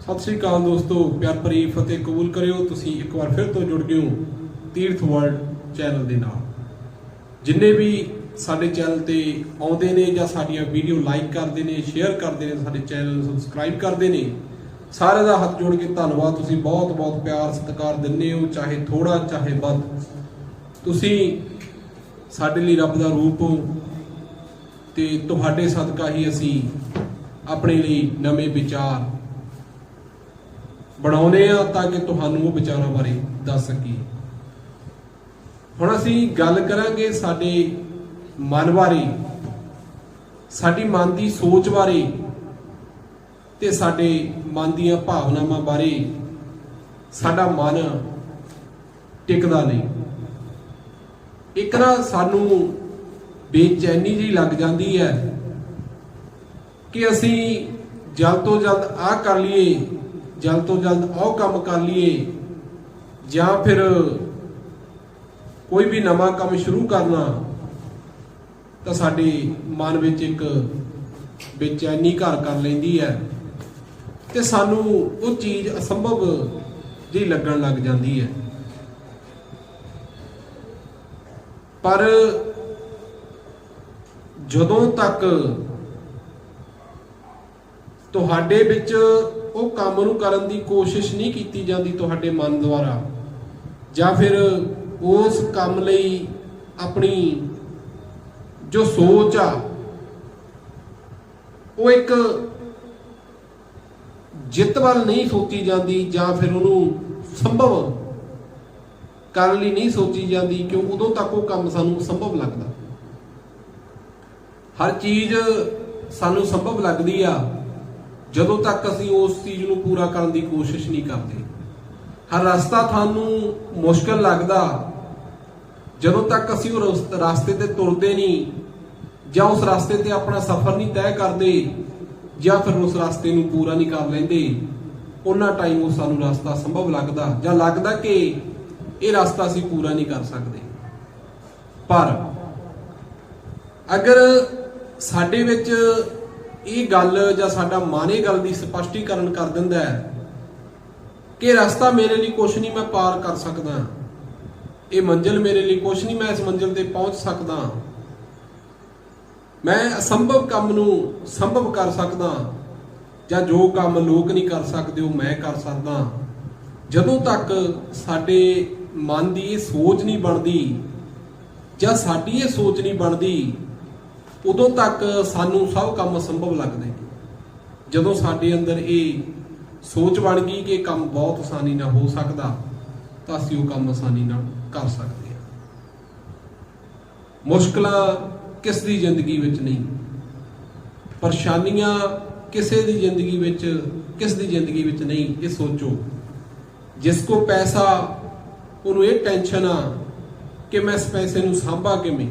ਸਤਿ ਸ੍ਰੀ ਅਕਾਲ ਦੋਸਤੋ, ਪਿਆਰ ਭਰੀ ਫਤਿਹ ਕਬੂਲ ਕਰਿਓ। ਤੁਸੀਂ ਇੱਕ ਵਾਰ ਫਿਰ ਤੋਂ ਜੁੜ ਗਏ ਹੋ ਤੀਰਥ ਵਰਲਡ ਚੈਨਲ ਦੇ ਨਾਲ। ਜਿੰਨੇ ਵੀ ਸਾਡੇ ਚੈਨਲ ਤੇ ਆਉਂਦੇ ਨੇ ਜਾਂ ਸਾਡੀਆਂ ਵੀਡੀਓ ਲਾਈਕ ਕਰਦੇ ਨੇ, ਸ਼ੇਅਰ ਕਰਦੇ ਨੇ, ਸਾਡੇ ਚੈਨਲ ਨੂੰ ਸਬਸਕ੍ਰਾਈਬ ਕਰਦੇ ਨੇ, ਸਾਰਿਆਂ ਦਾ ਹੱਥ ਜੋੜ ਕੇ ਧੰਨਵਾਦ। ਤੁਸੀਂ ਬਹੁਤ ਬਹੁਤ ਪਿਆਰ, ਸਤਿਕਾਰ ਦਿੰਦੇ ਹੋ, ਚਾਹੇ ਥੋੜਾ ਚਾਹੇ ਵੱਧ। ਤੁਸੀਂ ਸਾਡੇ ਲਈ ਰੱਬ ਦਾ ਰੂਪ ਹੋ ਤੇ ਤੁਹਾਡੇ ਸਦਕਾ ਹੀ ਅਸੀਂ ਆਪਣੇ ਲਈ ਨਵੇਂ ਵਿਚਾਰ ਬਣਾਉਨੇ ਆ ਤਾਂ ਕਿ ਤੁਹਾਨੂੰ ਉਹ ਵਿਚਾਰਾਂ ਬਾਰੇ ਦੱਸ ਸਕੀਏ। ਹੁਣ ਅਸੀਂ ਗੱਲ ਕਰਾਂਗੇ ਸਾਡੇ ਮਨ ਬਾਰੇ, ਸਾਡੀ ਮਨ ਦੀ ਸੋਚ ਬਾਰੇ ਤੇ ਸਾਡੇ ਮਨ ਦੀਆਂ ਭਾਵਨਾਵਾਂ ਬਾਰੇ ਸਾਡਾ ਮਨ ਟਿਕਦਾ ਨਹੀਂ। ਇੱਕ ਨਾ ਸਾਨੂੰ ਬੇਚੈਨੀ ਜੀ ਲੱਗ ਜਾਂਦੀ ਹੈ ਕਿ ਅਸੀਂ ਜਲਦ ਤੋਂ ਜਲਦ ਆਹ ਕਰ ਲਈਏ ਜਲਦ ਤੋਂ ਜਲਦ ਉਹ ਕੰਮ ਕਰ ਲਈਏ ਜਾਂ ਫਿਰ ਕੋਈ ਵੀ ਨਵਾਂ ਕੰਮ ਸ਼ੁਰੂ ਕਰਨਾ, ਤਾਂ ਸਾਡੇ ਮਨ ਵਿੱਚ ਇੱਕ ਬੇਚੈਨੀ ਘਰ ਕਰ ਲੈਂਦੀ ਹੈ ਤੇ ਸਾਨੂੰ ਉਹ ਚੀਜ਼ ਅਸੰਭਵ ਜਿਹੀ ਲੱਗਣ ਲੱਗ ਜਾਂਦੀ ਹੈ। ਪਰ ਜਦੋਂ ਤੱਕ ਤੁਹਾਡੇ ਵਿੱਚ ਉਹ ਕੰਮ ਨੂੰ ਕਰਨ ਦੀ ਕੋਸ਼ਿਸ਼ ਨਹੀਂ ਕੀਤੀ ਜਾਂਦੀ ਤੁਹਾਡੇ ਮਨ ਦੁਆਰਾ। ਜਾਂ ਫਿਰ ਉਸ ਕੰਮ ਲਈ ਆਪਣੀ ਜੋ ਸੋਚ ਆ, ਉਹ ਇੱਕ ਜਿੱਤ ਵੱਲ ਨਹੀਂ ਸੋਚੀ ਜਾਂਦੀ ਜਾਂ ਫਿਰ ਉਹਨੂੰ ਸੰਭਵ ਕਰਨ ਲਈ ਨਹੀਂ ਸੋਚੀ ਜਾਂਦੀ ਕਿਉਂ ਉਦੋਂ ਤੱਕ ਉਹ ਕੰਮ ਸਾਨੂੰ ਸੰਭਵ ਲੱਗਦਾ। ਹਰ ਚੀਜ਼ ਸਾਨੂੰ ਸੰਭਵ ਲੱਗਦੀ ਆ। ਜਦੋਂ ਤੱਕ ਅਸੀਂ ਉਸ ਚੀਜ਼ ਨੂੰ ਪੂਰਾ ਕਰਨ ਦੀ ਕੋਸ਼ਿਸ਼ ਨਹੀਂ ਕਰਦੇ। ਹਰ ਰਸਤਾ ਤੁਹਾਨੂੰ ਮੁਸ਼ਕਲ ਲੱਗਦਾ, ਜਦੋਂ ਤੱਕ ਅਸੀਂ ਉਹ ਰਸ- ਰਸਤੇ ਤੇ ਤੁਰਦੇ ਨਹੀਂ, ਜਾਂ ਉਸ ਰਸਤੇ ਤੇ ਆਪਣਾ ਸਫ਼ਰ ਨਹੀਂ ਤੈਅ ਕਰਦੇ, ਜਾਂ ਫਿਰ ਉਸ ਰਸਤੇ ਨੂੰ ਪੂਰਾ ਨਹੀਂ ਕਰ ਲੈਂਦੇ, ਉਹਨਾਂ ਟਾਈਮ ਉਹ ਸਾਨੂੰ ਰਸਤਾ ਸੰਭਵ ਲੱਗਦਾ, ਜਾਂ ਲੱਗਦਾ ਕਿ ਇਹ ਰਸਤਾ ਅਸੀਂ ਪੂਰਾ ਨਹੀਂ ਕਰ ਸਕਦੇ। ਪਰ ਅਗਰ ਸਾਡੇ ਵਿੱਚ ਇਹ ਗੱਲ ਜਾਂ ਸਾਡਾ ਮਨ ਇਹ ਗੱਲ ਦੀ ਸਪਸ਼ਟੀਕਰਨ ਕਰ ਦਿੰਦਾ ਹੈ ਕਿ ਰਸਤਾ ਮੇਰੇ ਲਈ ਕੁਝ ਨਹੀਂ ਮੈਂ ਪਾਰ ਕਰ ਸਕਦਾ। ਇਹ ਮੰਜ਼ਿਲ ਮੇਰੇ ਲਈ ਕੁਝ ਨਹੀਂ ਮੈਂ ਇਸ ਮੰਜ਼ਿਲ ਤੇ ਪਹੁੰਚ ਸਕਦਾ। ਮੈਂ ਅਸੰਭਵ ਕੰਮ ਨੂੰ ਸੰਭਵ ਕਰ ਸਕਦਾ ਜਾਂ ਜੋ ਕੰਮ ਲੋਕ ਨਹੀਂ ਕਰ ਸਕਦੇ ਉਹ ਮੈਂ ਕਰ ਸਕਦਾ। ਜਦੋਂ ਤੱਕ ਸਾਡੇ ਮਨ ਦੀ ਇਹ ਸੋਚ ਨਹੀਂ ਬਣਦੀ ਜਾਂ ਸਾਡੀ ਇਹ ਸੋਚ ਨਹੀਂ ਬਣਦੀ ਉਦੋਂ ਤੱਕ ਸਾਨੂੰ ਸਭ ਕੰਮ ਸੰਭਵ ਲੱਗਦੇ। ਨੇ ਜਦੋਂ ਸਾਡੇ ਅੰਦਰ ਇਹ ਸੋਚ ਬਣ ਗਈ ਕਿ ਕੰਮ ਬਹੁਤ ਆਸਾਨੀ ਨਾਲ ਹੋ ਸਕਦਾ, ਤਾਂ ਅਸੀਂ ਉਹ ਕੰਮ ਆਸਾਨੀ ਨਾਲ ਕਰ ਸਕਦੇ ਹਾਂ। ਮੁਸ਼ਕਲਾਂ ਕਿਸ ਦੀ ਜ਼ਿੰਦਗੀ ਵਿੱਚ ਨਹੀਂ ਪਰੇਸ਼ਾਨੀਆਂ ਕਿਸੇ ਦੀ ਜ਼ਿੰਦਗੀ ਵਿੱਚ ਕਿਸ ਦੀ ਜ਼ਿੰਦਗੀ ਵਿੱਚ ਨਹੀਂ, ਇਹ ਸੋਚੋ। ਜਿਸ ਕੋ ਪੈਸਾ, ਉਹਨੂੰ ਇਹ ਟੈਨਸ਼ਨ ਆ ਕਿ ਮੈਂ ਇਸ ਪੈਸੇ ਨੂੰ ਸਾਂਭਾ ਕਿਵੇਂ?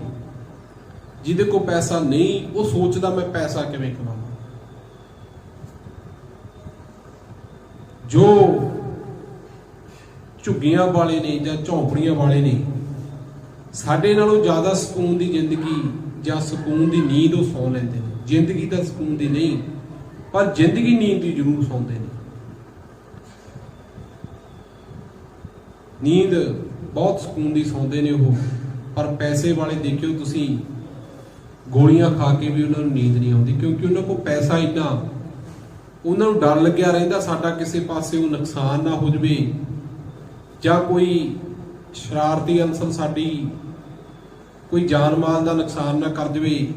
ਜਿਹਦੇ ਕੋਲ ਪੈਸਾ ਨਹੀਂ, ਉਹ ਸੋਚਦਾ ਮੈਂ ਪੈਸਾ ਕਿਵੇਂ ਕਮਾਵਾਂ। ਜੋ ਝੁੱਗੀਆਂ ਵਾਲੇ ਨੇ ਜਾਂ ਝੌਂਪੜੀਆਂ ਵਾਲੇ ਨੇ, ਸਾਡੇ ਨਾਲੋਂ ਜ਼ਿਆਦਾ ਸਕੂਨ ਦੀ ਜ਼ਿੰਦਗੀ ਜਾਂ ਸਕੂਨ ਦੀ ਨੀਂਦ ਉਹ ਸੌਂ ਲੈਂਦੇ ਨੇ। ਜ਼ਿੰਦਗੀ ਦਾ ਸਕੂਨ ਦੀ ਨਹੀਂ, ਪਰ ਜ਼ਿੰਦਗੀ ਨੀਂਦ ਦੀ ਜ਼ਰੂਰ ਸੌਂਦੇ ਨੇ। ਨੀਂਦ ਬਹੁਤ ਸਕੂਨ ਦੀ ਸੌਂਦੇ ਨੇ ਉਹ, ਪਰ ਪੈਸੇ ਵਾਲੇ ਦੇਖਿਓ ਤੁਸੀਂ ਗੋਲੀਆਂ ਖਾ ਕੇ ਵੀ ਉਹਨਾਂ ਨੂੰ ਨੀਂਦ ਨਹੀਂ ਆਉਂਦੀ, ਕਿਉਂਕਿ ਉਹਨਾਂ ਕੋਲ ਪੈਸਾ ਇੰਨਾ। ਉਹਨਾਂ ਨੂੰ ਡਰ ਲੱਗਿਆ ਰਹਿੰਦਾ, ਸਾਡਾ ਕਿਸੇ ਪਾਸੇ ਉਹ ਨੁਕਸਾਨ ਨਾ ਹੋ ਜਵੇ। ਜਾਂ ਕੋਈ ਸ਼ਰਾਰਤੀ ਅਨਸਰ ਸਾਡੀ ਕੋਈ ਜਾਨ ਮਾਲ ਦਾ ਨੁਕਸਾਨ ਨਾ ਕਰ ਜਵੇ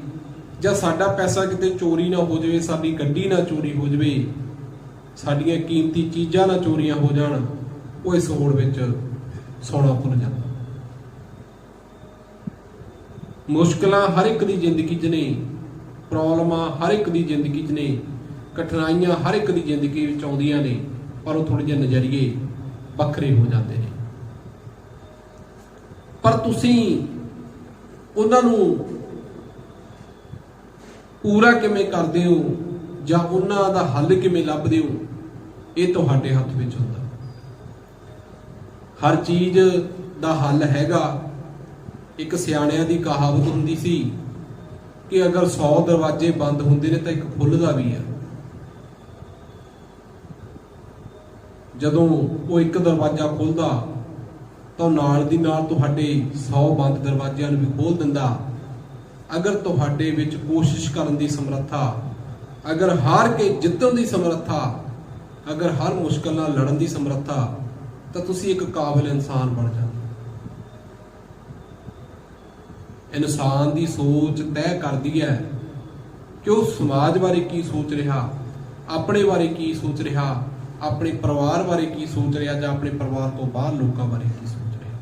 ਜਾਂ ਸਾਡਾ ਪੈਸਾ ਕਿਤੇ ਚੋਰੀ ਨਾ ਹੋ ਜਵੇ, ਸਾਡੀ ਗੱਡੀ ਨਾ ਚੋਰੀ ਹੋ ਜਵੇ, ਸਾਡੀਆਂ ਕੀਮਤੀ ਚੀਜ਼ਾਂ ਨਾ ਚੋਰੀਆਂ ਹੋ ਜਾਣ, ਉਹ ਇਸ ਹੋੜ ਵਿੱਚ ਸੌਣਾ ਭੁੱਲ ਜਾਂਦਾ। ਮੁਸ਼ਕਲਾਂ ਹਰ ਇੱਕ ਦੀ ਜ਼ਿੰਦਗੀ 'ਚ ਨੇ, ਪ੍ਰੋਬਲਮਾਂ ਹਰ ਇੱਕ ਦੀ ਜ਼ਿੰਦਗੀ 'ਚ ਨੇ, ਕਠਿਨਾਈਆਂ ਹਰ ਇੱਕ ਦੀ ਜ਼ਿੰਦਗੀ ਵਿੱਚ ਆਉਂਦੀਆਂ ਨੇ, ਪਰ ਉਹ ਥੋੜੇ ਜਿਹੇ ਨਜ਼ਰੀਏ ਵੱਖਰੇ ਹੋ ਜਾਂਦੇ ਨੇ। ਪਰ ਤੁਸੀਂ ਉਹਨਾਂ ਨੂੰ ਪੂਰਾ ਕਿਵੇਂ ਕਰਦੇ ਹੋ ਜਾਂ ਉਹਨਾਂ ਦਾ ਹੱਲ ਕਿਵੇਂ ਲੱਭਦੇ ਹੋ, ਇਹ ਤੁਹਾਡੇ ਹੱਥ ਵਿੱਚ ਹੁੰਦਾ। ਹਰ ਚੀਜ਼ ਦਾ ਹੱਲ ਹੈਗਾ। ਇੱਕ ਸਿਆਣਿਆਂ ਦੀ ਕਹਾਵਤ ਹੁੰਦੀ ਸੀ ਕਿ ਅਗਰ 100 ਦਰਵਾਜ਼ੇ ਬੰਦ ਹੁੰਦੇ ਨੇ ਤਾਂ ਇੱਕ ਖੁੱਲਦਾ ਵੀ ਹੈ ਜਦੋਂ ਉਹ ਇੱਕ ਦਰਵਾਜ਼ਾ ਖੋਲਦਾ ਤਾਂ ਨਾਲ ਦੀ ਨਾਲ ਤੁਹਾਡੇ 100 ਬੰਦ ਦਰਵਾਜ਼ਿਆਂ ਨੂੰ ਵੀ ਖੋਲ ਦਿੰਦਾ। ਅਗਰ ਤੁਹਾਡੇ ਵਿੱਚ ਕੋਸ਼ਿਸ਼ ਕਰਨ ਦੀ ਸਮਰੱਥਾ, ਅਗਰ ਹਾਰ ਕੇ ਜਿੱਤਣ ਦੀ ਸਮਰੱਥਾ, ਅਗਰ ਹਰ ਮੁਸ਼ਕਲ ਨਾਲ ਲੜਨ ਦੀ ਸਮਰੱਥਾ, ਤਾਂ ਤੁਸੀਂ ਇੱਕ ਕਾਬਿਲ ਇਨਸਾਨ ਬਣ ਜਾਂਦੇ ਇਨਸਾਨ ਦੀ ਸੋਚ ਤੈਅ ਕਰਦੀ ਹੈ ਕਿ ਉਹ ਸਮਾਜ ਬਾਰੇ ਕੀ ਸੋਚ ਰਿਹਾ, ਆਪਣੇ ਬਾਰੇ ਕੀ ਸੋਚ ਰਿਹਾ, ਆਪਣੇ ਪਰਿਵਾਰ ਬਾਰੇ ਕੀ ਸੋਚ ਰਿਹਾ ਜਾਂ ਆਪਣੇ ਪਰਿਵਾਰ ਤੋਂ ਬਾਹਰ ਲੋਕਾਂ ਬਾਰੇ ਕੀ ਸੋਚ ਰਿਹਾ।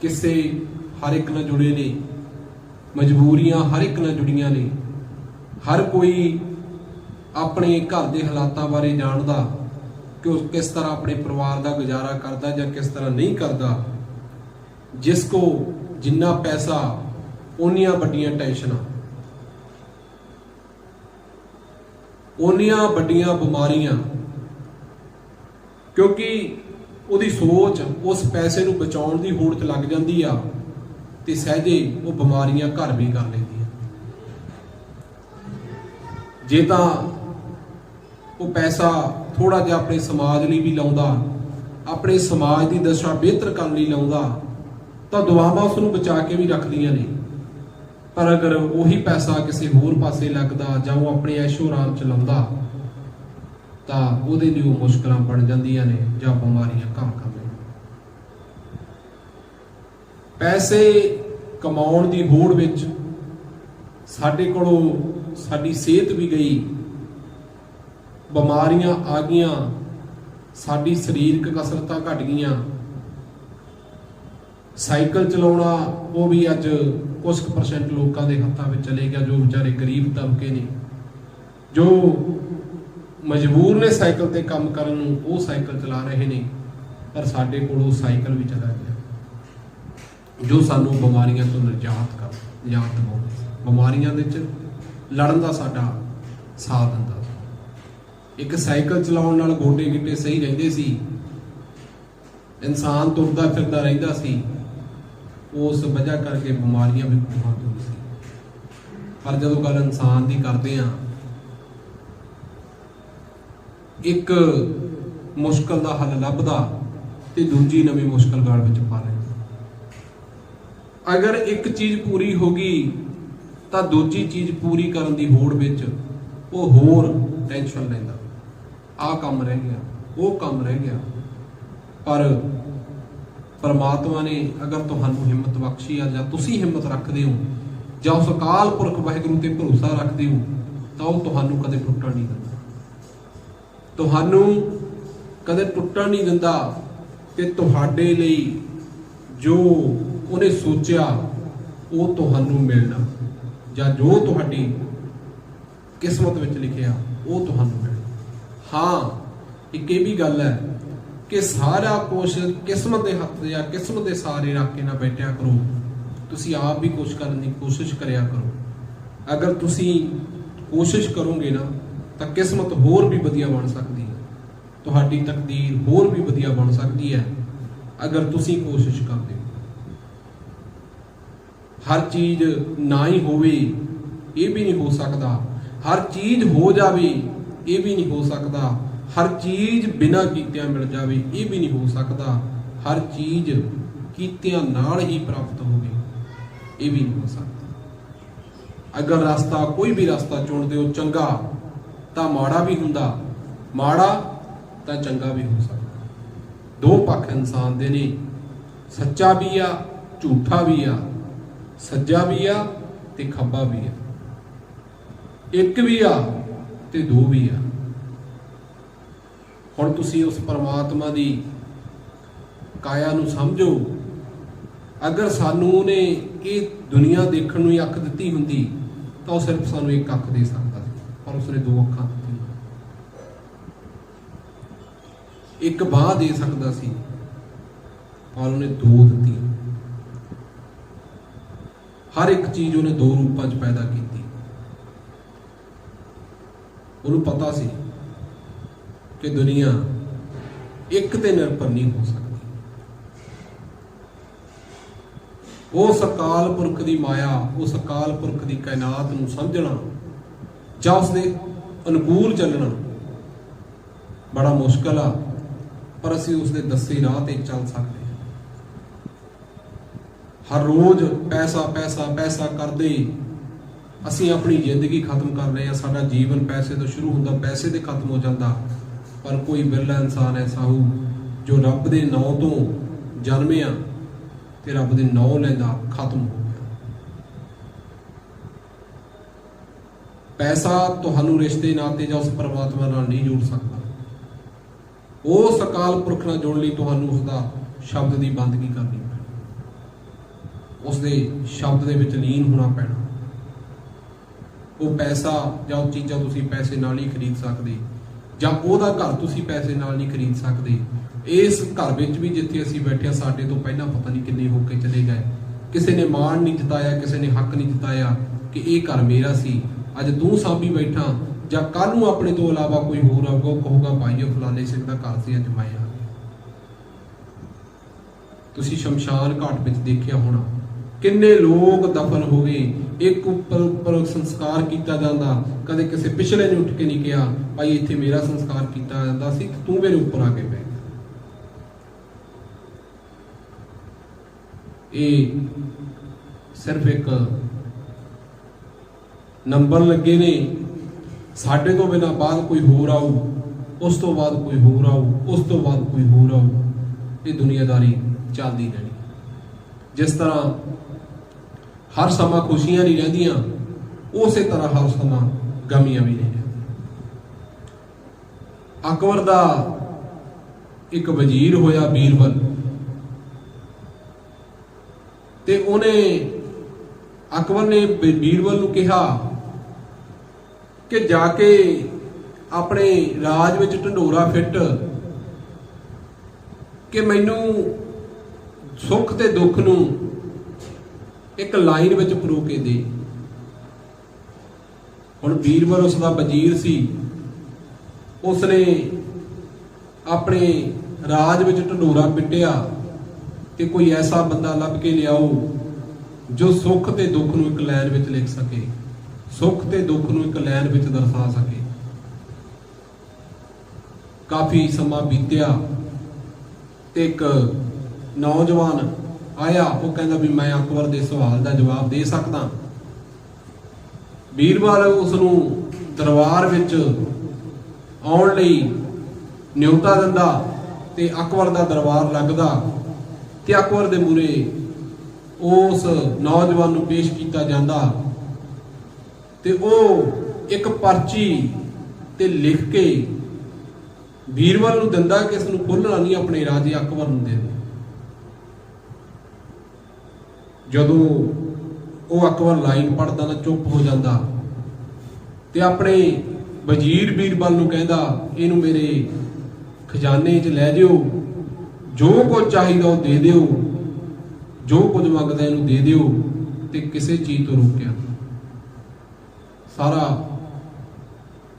ਕਿਸੇ ਹਰ ਇੱਕ ਨਾਲ ਜੁੜੇ ਨੇ, ਮਜਬੂਰੀਆਂ ਹਰ ਇੱਕ ਨਾਲ ਜੁੜੀਆਂ ਨੇ, ਹਰ ਕੋਈ ਆਪਣੇ ਘਰ ਦੇ ਹਾਲਾਤਾਂ ਬਾਰੇ ਜਾਣਦਾ ਕਿ ਉਹ ਕਿਸ ਤਰ੍ਹਾਂ ਆਪਣੇ ਪਰਿਵਾਰ ਦਾ ਗੁਜ਼ਾਰਾ ਕਰਦਾ ਜਾਂ ਕਿਸ ਤਰ੍ਹਾਂ ਨਹੀਂ ਕਰਦਾ ਜਿਸ ਕੋ ਜਿੰਨਾ ਪੈਸਾ ਉਨੀਆਂ ਵੱਡੀਆਂ ਟੈਨਸ਼ਨਾਂ। ਉਨੀਆਂ ਵੱਡੀਆਂ ਬਿਮਾਰੀਆਂ। ਕਿਉਂਕਿ ਉਹਦੀ ਸੋਚ, ਉਸ ਪੈਸੇ ਨੂੰ ਬਚਾਉਣ ਦੀ ਹੋੜ 'ਚ ਲੱਗ ਜਾਂਦੀ ਆ ਤੇ ਸਹਜੇ ਉਹ ਬਿਮਾਰੀਆਂ ਘਰ ਵੀ ਕਰ ਲੈਂਦੀ ਆ। ਜੇ ਤਾਂ ਉਹ ਪੈਸਾ ਥੋੜਾ ਜਿਹਾ ਆਪਣੇ ਸਮਾਜ ਲਈ ਵੀ ਲਾਉਂਦਾ, ਆਪਣੇ ਸਮਾਜ ਦੀ ਦਸ਼ਾ ਬਿਹਤਰ ਕਰਨ ਲਈ ਲਾਉਂਦਾ ਤਾਂ ਦੁਆਵਾਂ ਉਸ ਨੂੰ ਬਚਾ ਕੇ ਵੀ ਰੱਖਦੀਆਂ ਨੇ। ਪਰ ਅਗਰ ਉਹੀ ਪੈਸਾ ਕਿਸੇ ਹੋਰ ਪਾਸੇ ਲੱਗਦਾ ਜਾਂ ਉਹ ਆਪਣੇ ਐਸ਼ੋ ਆਰਾਮ ਚ ਲਾਉਂਦਾ ਤਾਂ ਉਹਦੇ ਲਈ ਉਹ ਮੁਸ਼ਕਲਾਂ ਬਣ ਜਾਂਦੀਆਂ ਨੇ ਜਾਂ ਬਿਮਾਰੀਆਂ ਘਰ ਕਰ ਪੈਸੇ ਕਮਾਉਣ ਦੀ ਹੋੜ ਵਿੱਚ ਸਾਡੇ ਕੋਲੋਂ ਸਾਡੀ ਸਿਹਤ ਵੀ ਗਈ। ਬਿਮਾਰੀਆਂ ਆ ਗਈਆਂ, ਸਾਡੀ ਸਰੀਰਕ ਕਸਰਤਾਂ ਘਟ ਗਈਆਂ। ਸਾਈਕਲ ਚਲਾਉਣਾ, ਉਹ ਵੀ ਅੱਜ ਕੁਝ ਕੁ ਪਰਸੈਂਟ ਲੋਕਾਂ ਦੇ ਹੱਥਾਂ ਵਿੱਚ ਚਲੇ ਗਿਆ, ਜੋ ਵਿਚਾਰੇ ਗਰੀਬ ਤਬਕੇ ਨੇ। ਜੋ ਮਜਬੂਰ ਨੇ ਸਾਈਕਲ ਤੇ ਕੰਮ ਕਰਨ ਨੂੰ, ਉਹ ਸਾਈਕਲ ਚਲਾ ਰਹੇ ਨੇ, ਪਰ ਸਾਡੇ ਕੋਲ ਉਹ ਸਾਈਕਲ ਵੀ ਚਲਾ ਗਿਆ। ਜੋ ਸਾਨੂੰ ਬਿਮਾਰੀਆਂ ਤੋਂ ਨਿਜਾਤ ਕਰ, ਨਿਜਾਤ ਦਿਵਾਉਂਦਾ ਬਿਮਾਰੀਆਂ ਦੇ ਵਿੱਚ ਲੜਨ ਦਾ ਸਾਡਾ ਸਾਥ ਦਿੰਦਾ ਇੱਕ ਸਾਈਕਲ ਚਲਾਉਣ ਨਾਲ ਗੋਡੇ ਗਿੱਟੇ ਸਹੀ ਰਹਿੰਦੇ ਸੀ। ਇਨਸਾਨ ਤੁਰਦਾ ਫਿਰਦਾ ਰਹਿੰਦਾ ਸੀ। ਉਸ ਵਜ੍ਹਾ ਕਰਕੇ ਬਿਮਾਰੀਆਂ ਵੀ ਬਹੁਤ ਹੁੰਦੀ ਸੀ। ਪਰ ਜਦੋਂ ਗੱਲ ਇਨਸਾਨ ਦੀ ਕਰਦੇ ਆ ਇੱਕ ਮੁਸ਼ਕਲ ਦਾ ਹੱਲ ਲੱਭਦਾ ਤੇ ਦੂਜੀ ਨਵੀਂ ਮੁਸ਼ਕਲ ਗਾਲ ਵਿੱਚ ਪਾ ਲੈਂਦਾ। ਅਗਰ ਇੱਕ ਚੀਜ਼ ਪੂਰੀ ਹੋ ਗਈ, ਤਾਂ ਦੂਜੀ ਚੀਜ਼ ਪੂਰੀ ਕਰਨ ਦੀ ਹੋੜ ਵਿੱਚ ਉਹ ਹੋਰ ਟੈਨਸ਼ਨ ਲੈਂਦਾ। ਆਹ ਕੰਮ ਰਹਿ ਗਿਆ, ਉਹ ਕੰਮ ਰਹਿ ਗਿਆ। ਪਰ ਪਰਮਾਤਮਾ ਨੇ ਅਗਰ ਤੁਹਾਨੂੰ ਹਿੰਮਤ ਬਖਸ਼ੀ ਆ ਜਾਂ ਤੁਸੀਂ ਹਿੰਮਤ ਰੱਖਦੇ ਹੋ ਜਾਂ ਉਸ ਅਕਾਲ ਪੁਰਖ ਵਾਹਿਗੁਰੂ ਤੇ ਭਰੋਸਾ ਰੱਖਦੇ ਹੋ, ਤਾਂ ਉਹ ਤੁਹਾਨੂੰ ਕਦੇ ਟੁੱਟਣ ਨਹੀਂ ਦਿੰਦਾ। ਤੁਹਾਨੂੰ ਕਦੇ ਟੁੱਟਣ ਨਹੀਂ ਦਿੰਦਾ ਤੇ ਤੁਹਾਡੇ ਲਈ ਜੋ ਉਹਨੇ ਸੋਚਿਆ, ਉਹ ਤੁਹਾਨੂੰ ਮਿਲਣਾ। ਜਾਂ ਜੋ ਤੁਹਾਡੀ ਕਿਸਮਤ ਵਿੱਚ ਲਿਖਿਆ, ਉਹ ਤੁਹਾਨੂੰ ਮਿਲਣਾ। ਹਾਂ, ਇੱਕ ਇਹ ਵੀ ਗੱਲ ਹੈ ਕਿ ਸਾਰਾ ਕੁਝ ਕਿਸਮਤ ਦੇ ਹੱਥ ਜਾਂ ਕਿਸਮਤ ਦੇ ਸਾਰੇ ਰੱਖ ਕੇ ਨਾ ਬੈਠਿਆ ਕਰੋ। ਤੁਸੀਂ ਆਪ ਵੀ ਕੁਝ ਕਰਨ ਦੀ ਕੋਸ਼ਿਸ਼ ਕਰਿਆ ਕਰੋ। ਅਗਰ ਤੁਸੀਂ ਕੋਸ਼ਿਸ਼ ਕਰੋਗੇ ਨਾ, ਤਾਂ ਕਿਸਮਤ ਹੋਰ ਵੀ ਵਧੀਆ ਬਣ ਸਕਦੀ ਹੈ। ਤੁਹਾਡੀ ਤਕਦੀਰ ਹੋਰ ਵੀ ਵਧੀਆ ਬਣ ਸਕਦੀ ਹੈ। ਅਗਰ ਤੁਸੀਂ ਕੋਸ਼ਿਸ਼ ਕਰਦੇ ਹੋ। ਹਰ ਚੀਜ਼ ਨਾ ਹੀ ਹੋਵੇ, ਇਹ ਵੀ ਨਹੀਂ ਹੋ ਸਕਦਾ। ਹਰ ਚੀਜ਼ ਹੋ ਜਾਵੇ, ਇਹ ਵੀ ਨਹੀਂ ਹੋ ਸਕਦਾ। ਹਰ ਚੀਜ਼ ਬਿਨਾਂ ਕੀਤਿਆਂ ਮਿਲ ਜਾਵੇ, ਇਹ ਵੀ ਨਹੀਂ ਹੋ ਸਕਦਾ। ਹਰ ਚੀਜ਼ ਕੀਤਿਆਂ ਨਾਲ ਹੀ ਪ੍ਰਾਪਤ ਹੋਵੇ, ਇਹ ਵੀ ਨਹੀਂ ਹੋ ਸਕਦਾ। ਅਗਰ ਰਸਤਾ, ਕੋਈ ਵੀ ਰਸਤਾ ਚੁਣਦੇ ਹੋ ਚੰਗਾ, ਤਾਂ ਮਾੜਾ ਵੀ ਹੁੰਦਾ, ਮਾੜਾ ਤਾਂ ਚੰਗਾ ਵੀ ਹੋ ਸਕਦਾ। ਦੋ ਪੱਖ ਇਨਸਾਨ ਦੇ ਨੇ, ਸੱਚਾ ਵੀ ਆ, ਝੂਠਾ ਵੀ ਆ, ਸੱਜਾ ਵੀ ਆ ਤੇ ਖੱਬਾ ਵੀ ਆ। ਇੱਕ ਵੀ ਆ ਤੇ ਦੋ ਵੀ ਆ। ਹੁਣ ਤੁਸੀਂ ਉਸ ਪਰਮਾਤਮਾ ਦੀ ਕਾਇਆ ਨੂੰ ਸਮਝੋ। ਅਗਰ ਸਾਨੂੰ ਉਹਨੇ ਇਹ ਦੁਨੀਆ ਦੇਖਣ ਨੂੰ ਹੀ ਅੱਖ ਦਿੱਤੀ ਹੁੰਦੀ, ਤਾਂ ਉਹ ਸਿਰਫ ਸਾਨੂੰ ਇੱਕ ਅੱਖ ਦੇ ਸਕਦਾ ਸੀ, ਪਰ ਉਸਨੇ ਦੋ ਅੱਖਾਂ ਦਿੱਤੀਆਂ। ਇੱਕ ਬਾਹ ਦੇ ਸਕਦਾ ਸੀ, ਪਰ ਉਹਨੇ ਦੋ ਦਿੱਤੀਆਂ। ਹਰ ਇੱਕ ਚੀਜ਼ ਉਹਨੇ ਦੋ ਰੂਪਾਂ 'ਚ ਪੈਦਾ ਕੀਤੀ। ਉਹਨੂੰ ਪਤਾ ਸੀ ਕਿ ਦੁਨੀਆ ਇੱਕ ਤੇ ਨਿਰਭਰ ਨਹੀਂ ਹੋ ਸਕਦੀ। ਉਸ ਅਕਾਲ ਪੁਰਖ ਦੀ ਮਾਇਆ ਉਸ ਅਕਾਲ ਪੁਰਖ ਦੀ ਕਾਇਨਾਤ ਨੂੰ ਸਮਝਣਾ ਜਾਂ ਉਸ ਦੇ ਅਨੁਕੂਲ ਚੱਲਣਾ ਬੜਾ ਮੁਸ਼ਕਲ ਆ, ਪਰ ਅਸੀਂ ਉਸ ਦੇ ਦੱਸੇ ਰਾਹ ਤੇ ਚੱਲ ਸਕਦੇ ਹਾਂ। ਹਰ ਰੋਜ਼ ਪੈਸਾ ਪੈਸਾ ਪੈਸਾ ਕਰਦੇ ਅਸੀਂ ਆਪਣੀ ਜ਼ਿੰਦਗੀ ਖਤਮ ਕਰ ਰਹੇ ਹਾਂ, ਸਾਡਾ ਜੀਵਨ ਪੈਸੇ ਤੋਂ ਸ਼ੁਰੂ ਹੁੰਦਾ, ਪੈਸੇ ਤੇ ਖਤਮ ਹੋ ਜਾਂਦਾ। ਪਰ ਕੋਈ ਬਿਰਲਾ ਇਨਸਾਨ ਐਸਾ ਹੋ ਜੋ ਰੱਬ ਦੇ ਨਾਂ ਤੋਂ ਜਨਮਿਆ ਤੇ ਰੱਬ ਦੇ ਨਾਂ ਲੈਂਦਾ ਖਤਮ ਹੋ ਗਿਆ। ਪੈਸਾ ਤੁਹਾਨੂੰ ਰਿਸ਼ਤੇ ਨਾਤੇ ਜਾਂ ਉਸ ਪਰਮਾਤਮਾ ਨਾਲ ਨਹੀਂ ਜੋੜ ਸਕਦਾ। ਉਸ ਅਕਾਲ ਪੁਰਖ ਨਾਲ ਜੋੜਨ ਲਈ ਤੁਹਾਨੂੰ ਉਸਦਾ ਸ਼ਬਦ ਦੀ ਬੰਦਗੀ ਕਰਨੀ ਪੈਣੀ। ਉਸ ਦੇ ਸ਼ਬਦ ਦੇ ਵਿੱਚ ਲੀਨ ਹੋਣਾ ਪੈਣਾ। ਉਹ ਪੈਸਾ ਜਾਂ ਉਹ ਚੀਜ਼ਾਂ ਤੁਸੀਂ ਪੈਸੇ ਨਾਲ ਹੀ ਖਰੀਦ ਸਕਦੇ ਜਾਂ ਉਹਦਾ ਘਰ ਤੁਸੀਂ ਪੈਸੇ ਨਾਲ ਨਹੀਂ ਖਰੀਦ ਸਕਦੇ। ਇਸ ਘਰ ਵਿੱਚ ਵੀ ਜਿੱਥੇ ਅਸੀਂ ਬੈਠੇ ਸਾਡੇ ਤੋਂ ਪਹਿਲਾਂ ਪਤਾ ਨਹੀਂ ਕਿੰਨੇ ਹੋ ਕੇ ਚਲੇ ਗਏ। ਕਿਸੇ ਨੇ ਮਾਣ ਨਹੀਂ ਜਿਤਾਇਆ, ਕਿਸੇ ਨੇ ਹੱਕ ਨਹੀਂ ਜਿਤਾਇਆ ਕਿ ਇਹ ਘਰ ਮੇਰਾ ਸੀ। ਅੱਜ ਤੂੰ ਸਾਂਭੀ ਬੈਠਾ, ਜਾਂ ਕੱਲ ਨੂੰ ਆਪਣੇ ਤੋਂ ਇਲਾਵਾ ਕੋਈ ਹੋਰ ਆਊਗਾ, ਉਹ ਕਹੂਗਾ ਭਾਈ ਉਹ ਫਲਾਣੇ ਸਿੰਘ ਦਾ ਘਰ ਸੀ, ਅੱਜ ਮਾਇਆ ਤੁਸੀਂ ਸ਼ਮਸ਼ਾਨ ਘਾਟ ਵਿੱਚ ਦੇਖਿਆ ਹੋਣਾ। ਕਿੰਨੇ ਲੋਕ ਦਫਨ ਹੋ ਗਏ, ਇੱਕ ਉੱਪਰ ਉੱਪਰ ਸੰਸਕਾਰ ਕੀਤਾ ਜਾਂਦਾ। ਕਦੇ ਕਿਸੇ ਪਿਛਲੇ ਨੇ ਉੱਠ ਕੇ ਨਹੀਂ ਕਿਹਾ, ਭਾਈ, ਇੱਥੇ ਮੇਰਾ ਸੰਸਕਾਰ ਕੀਤਾ ਜਾਂਦਾ ਸੀ, ਤੂੰ ਮੇਰੇ ਉੱਪਰ ਆ ਕੇ ਬੈਠ ਇਹ ਸਿਰਫ ਇੱਕ ਨੰਬਰ ਲੱਗੇ ਨੇ। ਸਾਡੇ ਤੋਂ ਬਿਨਾ ਬਾਅਦ ਕੋਈ ਹੋਰ ਆਊ, ਉਸ ਤੋਂ ਬਾਅਦ ਕੋਈ ਹੋਰ ਆਊ, ਉਸ ਤੋਂ ਬਾਅਦ ਕੋਈ ਹੋਰ ਆਊ। ਇਹ ਦੁਨੀਆਦਾਰੀ ਚੱਲਦੀ ਰਹਿਣੀ। ਜਿਸ ਤਰ੍ਹਾਂ ਹਰ ਸਮਾਂ ਖੁਸ਼ੀਆਂ ਨਹੀਂ ਰਹਿੰਦੀਆਂ, ਉਸੇ ਤਰ੍ਹਾਂ ਹਰ ਸਮਾਂ ਗਮੀਆਂ ਵੀ ਨਹੀਂ ਰਹਿੰਦੀਆਂ। ਅਕਬਰ ਦਾ ਇੱਕ ਵਜ਼ੀਰ ਹੋਇਆ ਬੀਰਬਲ ਤੇ ਉਹਨੇ ਅਕਬਰ ਨੇ ਬੀਰਬਲ ਨੂੰ ਕਿਹਾ ਕਿ ਜਾ ਕੇ ਆਪਣੇ ਰਾਜ ਵਿੱਚ ਢੰਡੋਰਾ ਫਿੱਟ ਕਿ ਮੈਨੂੰ ਸੁੱਖ ਤੇ ਦੁੱਖ ਨੂੰ ਇੱਕ ਲਾਈਨ ਵਿੱਚ ਪਰੋ ਕੇ ਦੇ ਹੁਣ ਵੀਰਵਰ ਉਸ ਦਾ ਵਜ਼ੀਰ ਸੀ, ਉਸਨੇ ਆਪਣੇ ਰਾਜ ਵਿੱਚ ਢੰਡੋਰਾ ਪਿੱਟਿਆ ਕਿ ਕੋਈ ਐਸਾ ਬੰਦਾ ਲੱਭ ਕੇ ਲਿਆਓ ਜੋ ਸੁੱਖ ਤੇ ਦੁੱਖ ਨੂੰ ਇੱਕ ਲਾਈਨ ਵਿੱਚ ਲਿਖ ਸਕੇ, ਸੁੱਖ ਤੇ ਦੁੱਖ ਨੂੰ ਇੱਕ ਲਾਈਨ ਵਿੱਚ ਦਰਸਾ ਸਕੇ। ਕਾਫੀ ਸਮਾਂ ਬੀਤਿਆ ਤੇ ਇੱਕ ਨੌਜਵਾਨ ਆਇਆ, ਉਹ ਕਹਿੰਦਾ ਵੀ ਮੈਂ ਅਕਬਰ ਦੇ ਸਵਾਲ ਦਾ ਜਵਾਬ ਦੇ ਸਕਦਾ। ਬੀਰਬਲ ਉਸ ਨੂੰ ਦਰਬਾਰ ਵਿੱਚ ਆਉਣ ਲਈ ਨਿਯੁਕਤਾ ਦਿੰਦਾ ਤੇ ਅਕਬਰ ਦਾ ਦਰਬਾਰ ਲੱਗਦਾ ਤੇ ਅਕਬਰ ਦੇ ਮੂਰੇ ਉਸ ਨੌਜਵਾਨ ਨੂੰ ਪੇਸ਼ ਕੀਤਾ ਜਾਂਦਾ ਤੇ ਉਹ ਇੱਕ ਪਰਚੀ ਤੇ ਲਿਖ ਕੇ ਵੀਰਵਾਲ ਨੂੰ ਦਿੰਦਾ ਕਿ ਇਸ ਨੂੰ ਖੋਲਣਾ ਨਹੀਂ, ਆਪਣੇ ਰਾਜੇ ਅਕਬਰ ਨੂੰ ਦੇ ਦੇ। ਜਦੋਂ ਉਹ ਅਕਬਰ ਲਾਈਨ ਪੜਦਾ ਤਾਂ ਚੁੱਪ ਹੋ ਜਾਂਦਾ। ਤੇ ਆਪਣੇ ਵਜ਼ੀਰ ਬੀਰਬਲ ਨੂੰ ਕਹਿੰਦਾ, ਇਹਨੂੰ ਮੇਰੇ ਖਜ਼ਾਨੇ 'ਚ ਲੈ ਜਿਓ। ਜੋ ਕੁਝ ਚਾਹੀਦਾ ਉਹ ਦੇ ਦਿਓ। ਜੋ ਕੁਝ ਮੰਗਦਾ ਇਹਨੂੰ ਦੇ ਦਿਓ ਤੇ ਕਿਸੇ ਚੀਜ਼ ਤੋਂ ਰੋਕਿਆ ਸਾਰਾ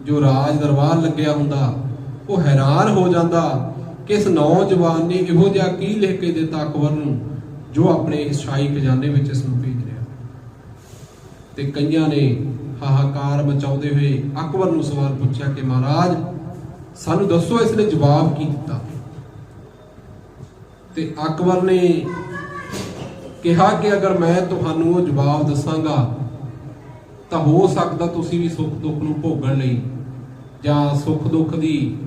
ਜੋ ਰਾਜ ਦਰਬਾਰ ਲੱਗਿਆ ਹੁੰਦਾ, ਉਹ ਹੈਰਾਨ ਹੋ ਜਾਂਦਾ ਕਿ ਇਸ ਨੌਜਵਾਨ ਨੇ ਇਹੋ ਜਿਹਾ ਕੀ ਲਿਖ ਕੇ ਦਿੱਤਾ ਅਕਬਰ ਨੂੰ। ਜੋ ਆਪਣੇ ਇਸ ਸ਼ਾਹੀ ਖਜ਼ਾਨੇ ਵਿੱਚ ਇਸ ਨੂੰ ਭੇਜ ਰਿਹਾ। ਤੇ ਕਈਆਂ ਨੇ ਹਾਹਾਕਾਰ ਮਚਾਉਂਦੇ ਹੋਏ ਅਕਬਰ ਨੂੰ ਸਵਾਲ ਪੁੱਛਿਆ ਕਿ ਮਹਾਰਾਜ, ਸਾਨੂੰ ਦੱਸੋ ਇਸ ਨੇ ਜਵਾਬ ਕੀ ਦਿੱਤਾ? ਤੇ ਅਕਬਰ ਨੇ ਕਿਹਾ ਕਿ ਅਗਰ ਮੈਂ ਤੁਹਾਨੂੰ ਉਹ ਜਵਾਬ ਦੱਸਾਂਗਾ, ਤਾਂ ਹੋ ਸਕਦਾ ਤੁਸੀਂ ਵੀ ਸੁੱਖ ਦੁੱਖ ਨੂੰ ਭੋਗਣ ਲਈ ਜਾਂ ਸੁੱਖ ਦੁੱਖ ਦੀ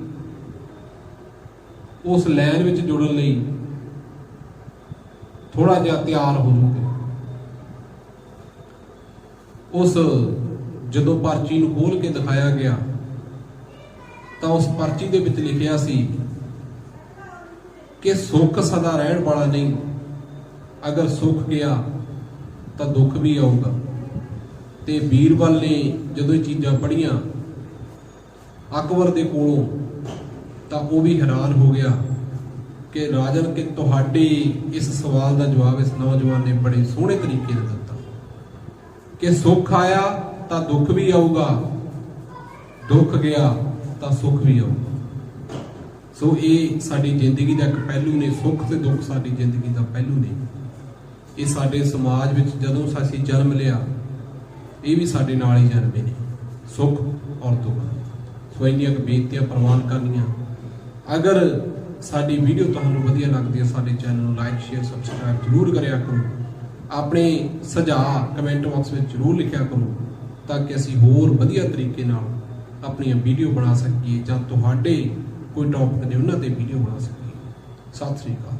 ਉਸ ਲੈਨ ਵਿੱਚ ਜੁੜਨ ਲਈ ਥੋੜਾ ਜਿਹਾ ਤਿਆਰ ਹੋ ਜਾਓਗੇ। ਉਸ ਜਦੋਂ ਪਰਚੀ ਨੂੰ ਖੋਲ ਕੇ ਦਿਖਾਇਆ ਗਿਆ, ਤਾਂ ਉਸ ਪਰਚੀ ਦੇ ਵਿੱਚ ਲਿਖਿਆ ਸੀ ਕਿ ਸੁੱਖ ਸਦਾ ਰਹਿਣ ਵਾਲਾ ਨਹੀਂ, ਅਗਰ ਸੁੱਖ ਗਿਆ ਤਾਂ ਦੁੱਖ ਵੀ ਆਊਗਾ। ਤੇ ਬੀਰਬਲ ਨੇ ਜਦੋਂ ਇਹ ਚੀਜ਼ਾਂ ਪੜ੍ਹੀਆਂ, ਅਕਬਰ ਦੇ ਕੋਲੋਂ, ਤਾਂ ਉਹ ਵੀ ਹੈਰਾਨ ਹੋ ਗਿਆ ਕਿ ਰਾਜਨ, ਕਿ ਤੁਹਾਡੇ ਇਸ ਸਵਾਲ ਦਾ ਜਵਾਬ ਇਸ ਨੌਜਵਾਨ ਨੇ ਬੜੇ ਸੋਹਣੇ ਤਰੀਕੇ ਨਾਲ ਦਿੱਤਾ। ਕਿ ਸੁੱਖ ਆਇਆ ਤਾਂ ਦੁੱਖ ਵੀ ਆਊਗਾ, ਦੁੱਖ ਗਿਆ ਤਾਂ ਸੁੱਖ ਵੀ ਆਊਗਾ। ਸੋ ਇਹ ਸਾਡੀ ਜ਼ਿੰਦਗੀ ਦਾ ਇੱਕ ਪਹਿਲੂ ਨੇ, ਸੁੱਖ ਤੇ ਦੁੱਖ ਸਾਡੀ ਜ਼ਿੰਦਗੀ ਦਾ ਪਹਿਲੂ ਨੇ। ਇਹ ਸਾਡੇ ਸਮਾਜ ਵਿੱਚ ਜਦੋਂ ਅਸੀਂ ਜਨਮ ਲਿਆ, ਇਹ ਵੀ ਸਾਡੇ ਨਾਲ ਹੀ ਜਨਮੇ ਨੇ, ਸੁੱਖ ਔਰ ਦੁੱਖ। ਸੋ ਇੰਨੀਆਂ ਕੁ ਬੇਨਤੀਆਂ ਪ੍ਰਵਾਨ ਕਰਨੀਆਂ। ਅਗਰ ਸਾਡੀ ਵੀਡੀਓ ਤੁਹਾਨੂੰ ਵਧੀਆ ਲੱਗਦੀ ਹੈ, ਸਾਡੇ ਚੈਨਲ ਨੂੰ ਲਾਈਕ ਸ਼ੇਅਰ ਸਬਸਕ੍ਰਾਈਬ ਜ਼ਰੂਰ ਕਰਿਆ ਕਰੋ। ਆਪਣੇ ਸੁਝਾਅ ਕਮੈਂਟ ਬਾਕਸ ਵਿੱਚ ਜ਼ਰੂਰ ਲਿਖਿਆ ਕਰੋ ਤਾਂ ਕਿ ਅਸੀਂ ਹੋਰ ਵਧੀਆ ਤਰੀਕੇ ਨਾਲ ਆਪਣੀਆਂ ਵੀਡੀਓ ਬਣਾ ਸਕੀਏ ਜਾਂ ਤੁਹਾਡੇ ਕੋਈ ਟੌਪਿਕ ਨੇ ਉਹਨਾਂ ਤੇ ਵੀਡੀਓ ਬਣਾ ਸਕੀਏ। ਸਤਿ ਸ੍ਰੀ ਅਕਾਲ।